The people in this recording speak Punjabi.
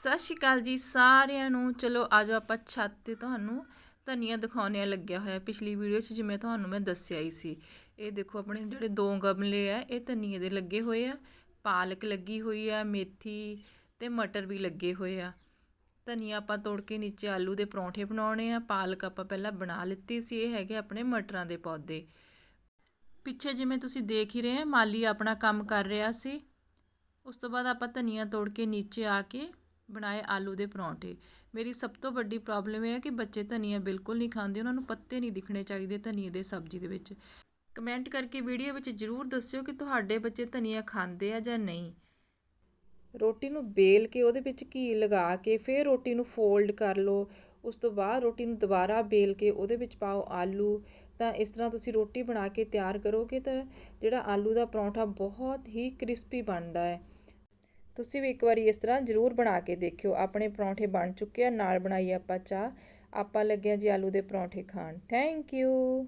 ਸਤਿ ਸ਼੍ਰੀ ਅਕਾਲ ਜੀ ਸਾਰਿਆਂ ਨੂੰ। ਚਲੋ ਆਜੋ ਆਪਾਂ ਛੱਤ ਤੇ ਤੁਹਾਨੂੰ ਧਨੀਆ ਦਿਖਾਉਣੇ ਲੱਗਿਆ ਹੋਇਆ। ਪਿਛਲੀ ਵੀਡੀਓ 'ਚ ਜਿਵੇਂ ਤੁਹਾਨੂੰ ਮੈਂ ਦੱਸਿਆ ਹੀ ਸੀ। ਇਹ ਦੇਖੋ ਆਪਣੇ ਜਿਹੜੇ ਦੋ ਗਮਲੇ ਆ, ਇਹ ਧਨੀਏ ਦੇ ਲੱਗੇ ਹੋਏ ਆ। ਪਾਲਕ ਲੱਗੀ ਹੋਈ ਆ, ਮੇਥੀ ਤੇ ਮਟਰ ਵੀ ਲੱਗੇ ਹੋਏ ਆ। ਧਨੀਆ ਆਪਾਂ ਤੋੜ ਕੇ ਨੀਚੇ ਆਲੂ ਦੇ ਪਰੌਂਠੇ ਬਣਾਉਣੇ ਆ। ਪਾਲਕ ਆਪਾਂ ਪਹਿਲਾਂ ਬਣਾ ਲਿੱਤੀ ਸੀ, ਇਹ ਹੈਗੇ ਆਪਣੇ ਮਟਰਾਂ ਦੇ ਪੌਦੇ। ਪਿੱਛੇ ਜਿਵੇਂ ਤੁਸੀਂ ਦੇਖ ਹੀ ਰਹੇ ਆ, ਮਾਲੀ ਆਪਣਾ ਕੰਮ ਕਰ ਰਿਹਾ ਸੀ। ਉਸ ਤੋਂ ਬਾਅਦ ਆਪਾਂ ਧਨੀਆ ਤੋੜ ਕੇ ਨੀਚੇ ਆ ਕੇ ਬਣਾਏ ਆਲੂ ਦੇ ਪਰੌਂਠੇ। ਮੇਰੀ ਸਭ ਤੋਂ ਵੱਡੀ ਪ੍ਰੋਬਲਮ ਇਹ ਹੈ ਕਿ ਬੱਚੇ ਧਨੀਆ ਬਿਲਕੁਲ ਨਹੀਂ ਖਾਂਦੇ, ਉਹਨਾਂ ਨੂੰ ਪੱਤੇ ਨਹੀਂ ਦਿਖਣੇ ਚਾਹੀਦੇ ਧਨੀਏ ਦੇ ਸਬਜ਼ੀ ਦੇ ਵਿੱਚ। ਕਮੈਂਟ ਕਰਕੇ ਵੀਡੀਓ ਵਿੱਚ ਜ਼ਰੂਰ ਦੱਸਿਓ ਕਿ ਤੁਹਾਡੇ ਬੱਚੇ ਧਨੀਆ ਖਾਂਦੇ ਆ ਜਾਂ ਨਹੀਂ। ਰੋਟੀ ਨੂੰ ਬੇਲ ਕੇ ਉਹਦੇ ਵਿੱਚ ਘੀ ਲਗਾ ਕੇ ਫਿਰ ਰੋਟੀ ਨੂੰ ਫੋਲਡ ਕਰ ਲਓ। ਉਸ ਤੋਂ ਬਾਅਦ ਰੋਟੀ ਨੂੰ ਦੁਬਾਰਾ ਬੇਲ ਕੇ ਉਹਦੇ ਵਿੱਚ ਪਾਓ ਆਲੂ। ਤਾਂ ਇਸ ਤਰ੍ਹਾਂ ਤੁਸੀਂ ਰੋਟੀ ਬਣਾ ਕੇ ਤਿਆਰ ਕਰੋਗੇ ਤਾਂ ਜਿਹੜਾ ਆਲੂ ਦਾ ਪਰੌਂਠਾ ਬਹੁਤ ਹੀ ਕ੍ਰਿਸਪੀ ਬਣਦਾ ਹੈ। ਤੁਸੀਂ ਵੀ ਇੱਕ ਵਾਰੀ ਇਸ ਤਰ੍ਹਾਂ ਜ਼ਰੂਰ ਬਣਾ ਕੇ ਦੇਖਿਓ। ਆਪਣੇ ਪਰੌਂਠੇ ਬਣ ਚੁੱਕੇ ਆ, ਨਾਲ ਬਣਾਈ ਆਪਾਂ ਚਾਹ। ਆਪਾਂ ਲੱਗਿਆ ਜੀ ਆਲੂ ਦੇ ਪਰੌਂਠੇ ਖਾਣ। Thank you